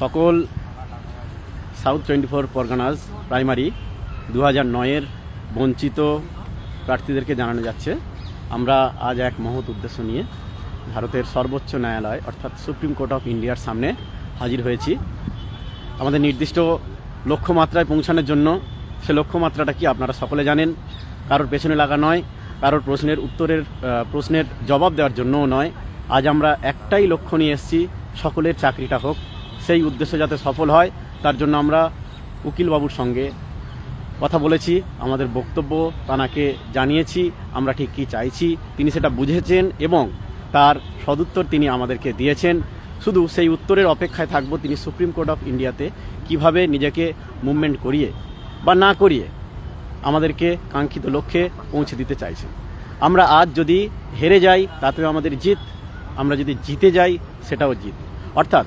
সকল south twenty four Parganas primary দু হাজার নয়ের বঞ্চিত প্রার্থীদেরকে জানানো যাচ্ছে। আমরা আজ এক মহৎ উদ্দেশ্য নিয়ে ভারতের সর্বোচ্চ ন্যায়ালয় অর্থাৎ সুপ্রিম কোর্ট অফ ইন্ডিয়ার সামনে হাজির হয়েছি। আমাদের নির্দিষ্ট লক্ষ্যমাত্রায় পৌঁছানোর জন্য সে লক্ষ্যমাত্রাটা কি আপনারা সকলে জানেন। কারোর পেছনে লাগা নয়, কারোর প্রশ্নের উত্তরের প্রশ্নের জবাব দেওয়ার জন্যও নয়। আজ আমরা একটাই লক্ষ্য নিয়ে এসেছি, সকলের চাকরিটা হোক সেই উদ্দেশ্য যাতে সফল হয়, তার জন্য আমরা উকিলবাবুর সঙ্গে কথা বলেছি, আমাদের বক্তব্য তানাকে জানিয়েছি, আমরা ঠিক কী চাইছি, তিনি সেটা বুঝেছেন এবং তার সদুত্তর তিনি আমাদেরকে দিয়েছেন। শুধু সেই উত্তরের অপেক্ষায় থাকব, তিনি সুপ্রিম কোর্ট অফ ইন্ডিয়াতে কীভাবে নিজেকে মুভমেন্ট করিয়ে বা না করিয়ে আমাদেরকে কাঙ্ক্ষিত লক্ষ্যে পৌঁছে দিতে চাইছেন। আমরা আজ যদি হেরে যাই, তাতেও আমাদের জিত। আমরা যদি জিতে যাই, সেটাও জিত। অর্থাৎ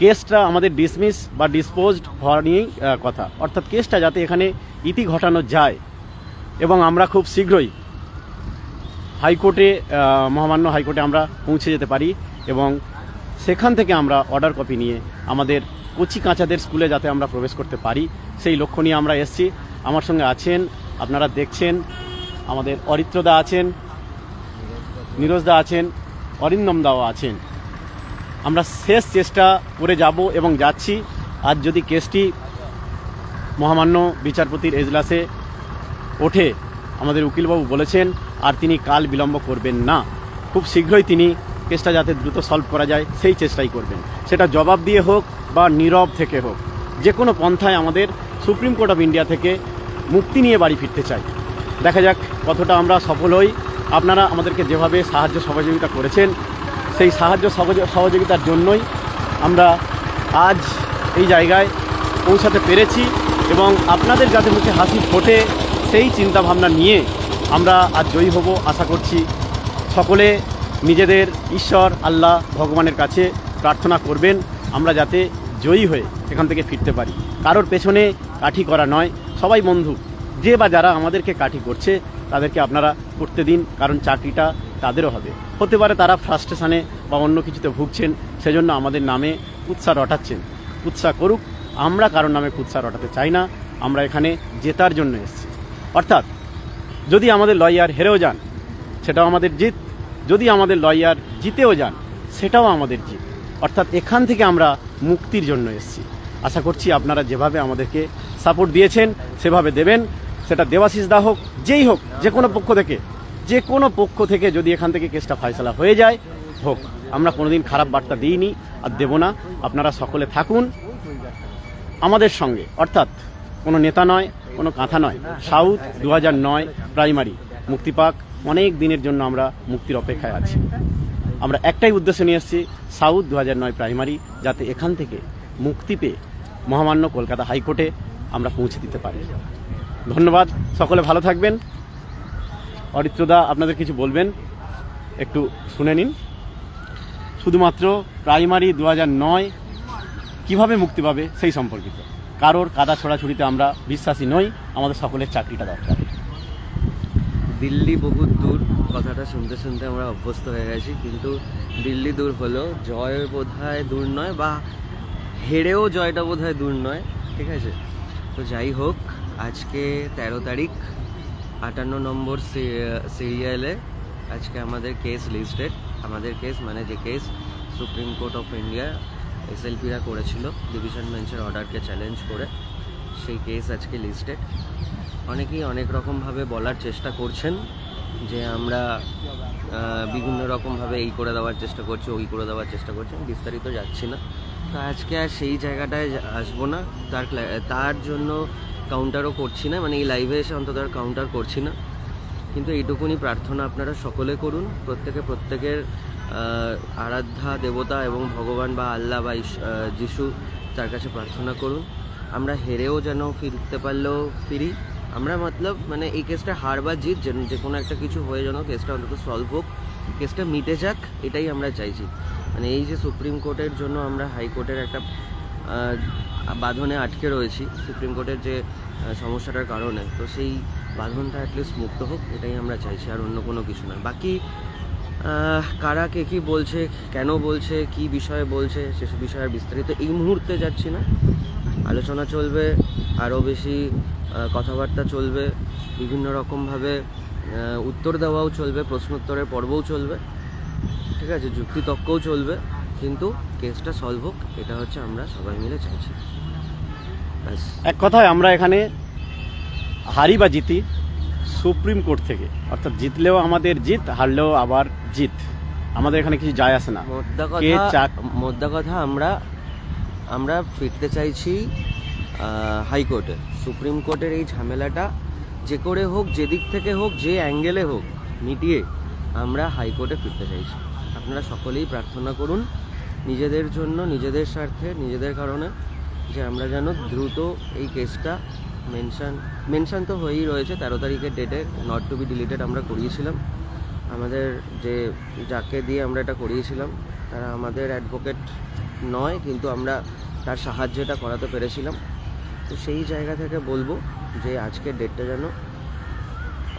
কেসটা আমাদের ডিসমিস বা ডিসপোজড হওয়া নিয়েই কথা। অর্থাৎ কেসটা যাতে এখানে ইতি ঘটানো যায়। এবং আমরা খুব শীঘ্রই হাইকোর্টে মহামান্য হাইকোর্টে আমরা পৌঁছে যেতে পারি এবং সেখান থেকে আমরা অর্ডার কপি নিয়ে আমাদের কচি কাঁচাদের স্কুলে যাতে আমরা প্রবেশ করতে পারি। সেই লক্ষ্য নিয়ে আমরা এসেছি। আমার সঙ্গে আছেন, আপনারা দেখছেন, আমাদের অরিত্রদা আছেন, নীরজদা আছেন, অরিন্দম দাও আছেন। আমরা শেষ চেষ্টা করে যাব এবং যাচ্ছি। আজ যদি কেসটি মহামান্য বিচারপতির এজলাসে ওঠে, আমাদের উকিলবাবু বলেছেন, আর তিনি কাল বিলম্ব করবেন না। খুব শীঘ্রই তিনি কেসটা যাতে দ্রুত সলভ করা যায়, সেই চেষ্টাই করবেন। সেটা জবাব দিয়ে হোক বা নীরব থেকে হোক, যে কোনো পন্থায় আমাদের সুপ্রিম কোর্ট অফ ইন্ডিয়া থেকে মুক্তি নিয়ে বাড়ি ফিরতে চাই দেখা যাক কতটা আমরা সফল হই। আপনারা আমাদেরকে যেভাবে সাহায্য সহযোগিতা করেছেন সেই সাহায্য সহযোগ- সহযোগিতার জন্যই আমরা আজ এই জায়গায় পৌঁছাতে পেরেছি এবং আপনাদের যাতে মুখে হাসি ফোটে সেই চিন্তা ভাবনা নিয়ে আমরা আজ জয়ী হব আশা করছি। সকলে নিজেদের ঈশ্বর, আল্লাহ, ভগবানের কাছে প্রার্থনা করবেন আমরা যাতে জয়ী হয়ে এখান থেকে ফিরতে পারি। কারোর পেছনে কাঠি করা নয়, সবাই বন্ধু। যে বা যারা আমাদেরকে কাঠি করছে, তাদেরকে আপনারা করতে দিন, কারণ চাকরিটা তাদেরও হবে। হতে পারে তারা ফ্রাস্ট্রেশনে বা অন্য কিছুতে ভুগছেন, সেজন্য আমাদের নামে কুৎসা রটাচ্ছেন। কুৎসা করুক, আমরা কারোর নামে কুৎসা রটাতে চাই না, আমরা এখানে জেতার জন্য এসেছি। অর্থাৎ, যদি আমাদের লয়ার হেরেও যান, সেটাও আমাদের জিত। যদি আমাদের লয়ার জিতেও যান, সেটাও আমাদের জিত। অর্থাৎ এখান থেকে আমরা মুক্তির জন্য এসেছি। আশা করছি আপনারা যেভাবে আমাদেরকে সাপোর্ট দিয়েছেন, সেভাবে দেবেন। সেটা দেবাশিস দা হোক, যেই হোক যে কোনো পক্ষ থেকে যে কোনো পক্ষ থেকে যদি এখান থেকে কেসটা ফয়সলা হয়ে যায়, হোক, আমরা কোনোদিন খারাপ বার্তা দিইনি আর দেব না। আপনারা সকলে থাকুন। আমাদের সঙ্গে, অর্থাৎ কোনো নেতা নয়, কোনো কাঁথা নয়, সাউথ দু নয় প্রাইমারি মুক্তিপাক অনেক দিনের জন্য আমরা মুক্তির অপেক্ষায় আছি। আমরা একটাই উদ্দেশ্য নিয়ে এসেছি, সাউথ দু নয় প্রাইমারি, যাতে এখান থেকে মুক্তি পেয়ে মহামান্য কলকাতা হাইকোর্টে আমরা পৌঁছে দিতে পারি। ধন্যবাদ। সকলে ভালো থাকবেন। অরিত্রদা, আপনাদের কিছু বলবেন? একটু শুনে নিন। শুধুমাত্র প্রাইমারি দু নয়, কীভাবে মুক্তি পাবে সেই সম্পর্কিত। কারোর কাদা ছোড়াছুড়িতে আমরা বিশ্বাসী নই, আমাদের সকলের চাকরিটা দরকার। দিল্লি বহুত দূর, কথাটা শুনতে শুনতে আমরা অভ্যস্ত হয়ে গেছি, কিন্তু দিল্লি দূর হলো, জয় বোধহয় দূর নয় বা হেরেও জয়টা বোধহয় দূর নয়, ঠিক আছে? তো যাই হোক, আজকে তেরো তারিখ আটান্ন নম্বর সিরিয়ালে আজকে আমাদের কেস লিস্টেড আমাদের কেস মানে যে case supreme court of India এসএলপিরা করেছিল ডিভিশন বেঞ্চের অর্ডারকে চ্যালেঞ্জ করে সেই কেস আজকে লিস্টেড অনেকেই অনেক রকমভাবে বলার চেষ্টা করছেন যে আমরা বিভিন্ন রকমভাবে এই করে দেওয়ার চেষ্টা করছি, ওই করে দেওয়ার চেষ্টা করছি বিস্তারিত যাচ্ছি না। তো আজকে আর সেই জায়গাটায় আসব না। তার তার জন্য কাউন্টারও করছি না মানে এই লাইভে এসে অন্তত আর কাউন্টার করছি না। কিন্তু এইটুকুনি প্রার্থনা আপনারা সকলে করুন, প্রত্যেকে প্রত্যেকের আরাধ্যা, দেবতা এবং ভগবান বা আল্লাহ বা যিশু তার কাছে প্রার্থনা করুন। আমরা হেরেও যেন ফিরতে পারলেও ফিরি। আমরা মতলব মানে এই কেসটা হার বা জিত, যেন যে কোনো একটা কিছু হয়ে যেন কেসটা অন্তত সলভ হোক কেসটা মিটে যাক, এটাই আমরা চাইছি। মানে এই যে সুপ্রিম কোর্টের জন্য আমরা হাইকোর্টের একটা বাঁধনে আটকে রয়েছি, সুপ্রিম কোর্টের যে সমস্যাটার কারণে। তো সেই বাঁধনটা অ্যাটলিস্ট মুক্ত হোক, এটাই আমরা চাইছি, আর অন্য কোনো কিছু না বাকি কারা কে কী বলছে, কেন বলছে, কি বিষয়ে বলছে সেসব বিষয়ে বিস্তারিত এই মুহূর্তে যাচ্ছি না। আলোচনা চলবে, আরও বেশি কথাবার্তা চলবে, বিভিন্ন রকমভাবে উত্তর দেওয়াও চলবে, প্রশ্নোত্তরের পর্বও চলবে। ঠিক আছে যুক্তিতর্কও চলবে। কিন্তু কেসটা সলভ হোক এটা হচ্ছে আমরা সবাই মিলে চাইছি। ব্যাস। এক কথায় আমরা এখানে হারি বা জিতি সুপ্রিম কোর্ট থেকে। অর্থাৎ জিতলেও আমাদের জিত হারলেও আবার জিত। আমাদের এখানে কিছু যায় আসে না। মোদ্দা কথা চাক- মোদ্দা কথা আমরা আমরা ফিরতে চাইছি হাইকোর্টে সুপ্রিম কোর্টের এই ঝামেলাটা যে করে হোক যেদিক থেকে হোক যে অ্যাঙ্গেলে হোক মিটিয়ে আমরা হাইকোর্টে ফিরতে চাইছি। আপনারা সকলেই প্রার্থনা করুন। নিজেদের জন্য, নিজেদের স্বার্থে, নিজেদের কারণে যে আমরা যেন দ্রুত এই কেসটা মেনশন মেনশন তো হয়েই রয়েছে। তেরো তারিখের ডেটে নট টু বি ডিলিটেড আমরা করিয়েছিলাম। আমাদের যে, যাকে দিয়ে আমরা এটা করিয়েছিলাম, তারা আমাদের অ্যাডভোকেট নয়, কিন্তু আমরা তার সাহায্যে এটা করাতে পেরেছিলাম। তো সেই জায়গা থেকে বলব যে আজকের ডেটটা যেন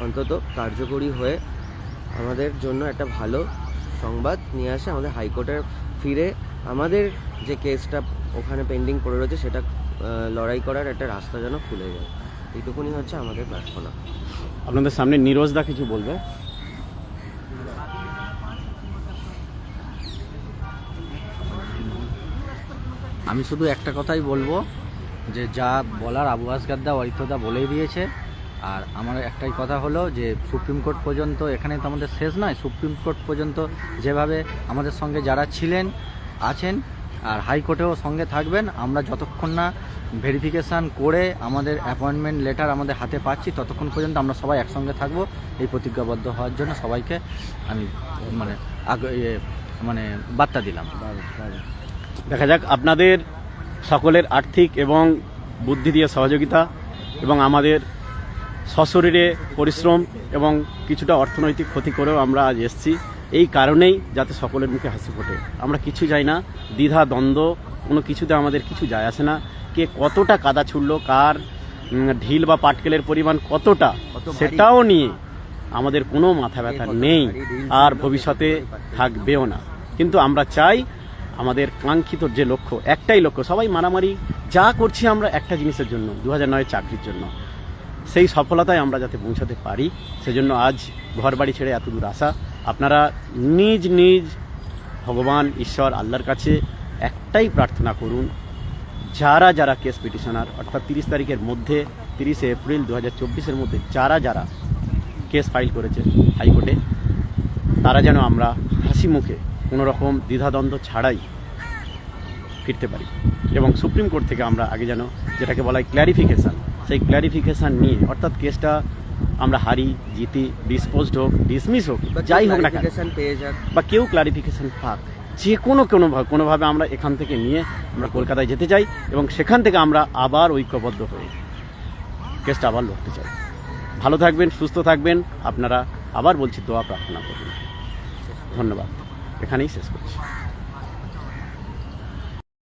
অন্তত কার্যকরী হয়ে আমাদের জন্য একটা ভালো সংবাদ নিয়ে আসে। আমাদের হাইকোর্টের ফিরে আমাদের যে কেসটা ওখানে পেন্ডিং পড়ে রয়েছে সেটা লড়াই করার একটা রাস্তা যেন খুলে যায়। এইটুকুনি হচ্ছে আমাদের প্রার্থনা। আপনাদের সামনে নিরোজদা কিছু বলবে? আমি শুধু একটা কথাই বলব যে যা বলার আবু আসগাদ্দা অরিত্রদা বলেই দিয়েছে আর আমার একটাই কথা হলো যে সুপ্রিম কোর্ট পর্যন্ত এখানে তো আমাদের শেষ নয়। সুপ্রিম কোর্ট পর্যন্ত যেভাবে আমাদের সঙ্গে যারা ছিলেন আছেন আর হাইকোর্টেও সঙ্গে থাকবেন আমরা যতক্ষণ না ভেরিফিকেশান করে আমাদের অ্যাপয়েন্টমেন্ট লেটার আমাদের হাতে পাচ্ছি ততক্ষণ পর্যন্ত আমরা সবাই একসঙ্গে থাকব। এই প্রতিজ্ঞাবদ্ধ হওয়ার জন্য সবাইকে আমি মানে ইয়ে, মানে বার্তা দিলাম। দেখা যাক আপনাদের সকলের আর্থিক এবং বুদ্ধি দিয়ে সহযোগিতা এবং আমাদের সশরীরে পরিশ্রম এবং কিছুটা অর্থনৈতিক ক্ষতি করেও আমরা আজ এসেছি। এই কারণেই যাতে সকলের মুখে হাসি ফোটে। আমরা কিছু চাই না দ্বিধা দ্বন্দ্ব কোনো কিছুতে আমাদের কিছু যায় আসে না। কে কতটা কাদা ছুড়লো কার ঢিল বা পাটকেলের পরিমাণ কতটা সেটাও নিয়ে আমাদের কোনো মাথা ব্যথা নেই আর ভবিষ্যতে থাকবেও না। কিন্তু আমরা চাই আমাদের কাঙ্ক্ষিত যে লক্ষ্য একটাই লক্ষ্য সবাই মারামারি যা করছি আমরা একটা জিনিসের জন্য দু হাজার নয় চাকরির জন্য। সেই সফলতায় আমরা যাতে পৌঁছাতে পারি, সেজন্য আজ ঘর বাড়ি ছেড়ে এত দূর আসা। আপনারা নিজ নিজ ভগবান, ঈশ্বর, আল্লাহর কাছে একটাই প্রার্থনা করুন, যারা যারা কেস পিটিশনার অর্থাৎ তিরিশ তারিখের মধ্যে, তিরিশে এপ্রিল দু হাজার মধ্যে যারা যারা কেস ফাইল করেছে হাইকোর্টে, তারা যেন আমরা হাসি মুখে কোনো রকম দ্বিধাদ্বন্দ্ব ছাড়াই ফিরতে পারি। এবং সুপ্রিম কোর্ট থেকে আমরা আগে যেন যেটাকে বলা হয় ক্ল্যারিফিকেশান সেই ক্ল্যারিফিকেশান নিয়ে অর্থাৎ কেসটা আমরা হারি জিতি ডিসপোজড হোক ডিসমিস হোক যাই হোক না পেয়ে যাক। বা কেউ ক্লারিফিকেশান পাক যে কোনো কোনোভাবে কোনোভাবে আমরা এখান থেকে নিয়ে আমরা কলকাতায় যেতে চাই এবং সেখান থেকে আমরা আবার ঐক্যবদ্ধ হয়ে কেসটা আবার লড়তে চাই। ভালো থাকবেন সুস্থ থাকবেন আপনারা আবার বলছি দোয়া প্রার্থনা করবেন ধন্যবাদ। এখানেই শেষ করছি।